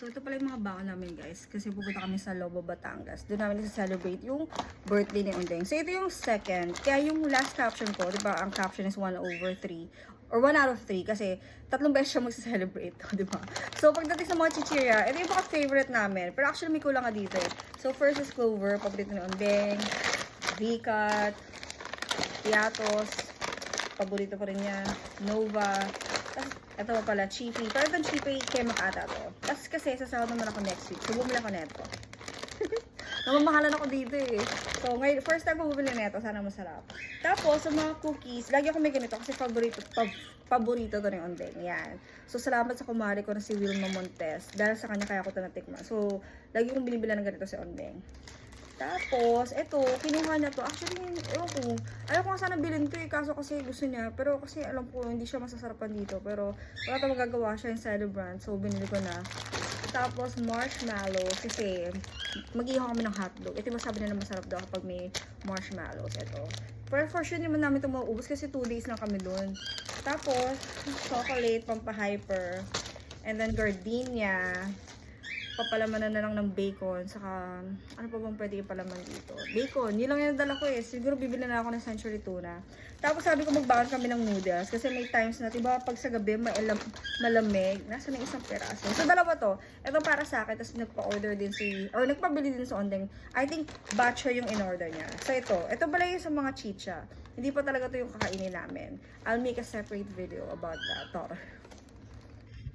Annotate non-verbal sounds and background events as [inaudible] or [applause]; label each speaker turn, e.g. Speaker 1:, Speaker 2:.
Speaker 1: So, ito pala yung mga baon namin, guys. Kasi pupunta kami sa Lobo, Batangas. Doon namin celebrate yung birthday ni Undeng. So, ito yung second. Kaya yung last caption ko, di ba, ang caption is 1 over 3. Or 1 out of 3. Kasi tatlong beses siya mag-celebrate. [laughs] di ba? So, pagdating sa mga chichirya, ito yung mga favorite namin. Pero actually, may kulang nga dito. eh. So, first is Clover. Paborito ni Undeng. V-Cut. Piatos. Paborito pa rin niya. Nova. Tapos, ito pa pala, Chippy. Pero itong Chippy, kay Makata to. Tapos kasi, sasahod naman ako next week. So, bumili ako neto. [laughs] Namamahalan ako dito eh. So, ngayon, first time ko bumili neto. Sana masarap. Tapos, sa mga cookies, lagi ako may ganito kasi paborito, pab, paborito to ni Ondeng. Yan. So, salamat sa kumari ko na si Wilma Montes. Dahil sa kanya kaya ko ito natikman. So, lagi kong binibila ng ganito si Ondeng. Tapos, eto, kinuha niya to. Actually, ewan ko. Ayaw ko nga sana bilhin to eh. Kaso kasi gusto niya. Pero kasi alam ko, hindi siya masasarapan dito. Pero wala tayong magagawa siya yung celebrant. So, binili ko na. Tapos, marshmallow. Kasi, mag-ihaw kami ng hotdog. Ito ba sabi nila masarap daw kapag may marshmallows. Ito. Pero for sure naman namin ito mauubos kasi 2 days lang kami dun. Tapos, chocolate, pampahyper. And then, gardenia papalamanan na lang ng bacon, saka ano pa bang pwede ipalaman dito? Bacon, yun lang yung dala ko eh. Siguro bibili na ako ng century tuna. Tapos sabi ko magbakan kami ng noodles kasi may times na, diba, pag sa gabi mailam, malamig, nasa na isang peraso. So, dalawa to. Ito para sa akin, tapos nagpa-order din si, or nagpabili din sa Ondeng. I think batcha yung in-order niya. So, ito. Ito pala yung sa mga chicha. Hindi pa talaga to yung kakainin namin. I'll make a separate video about that. Tor.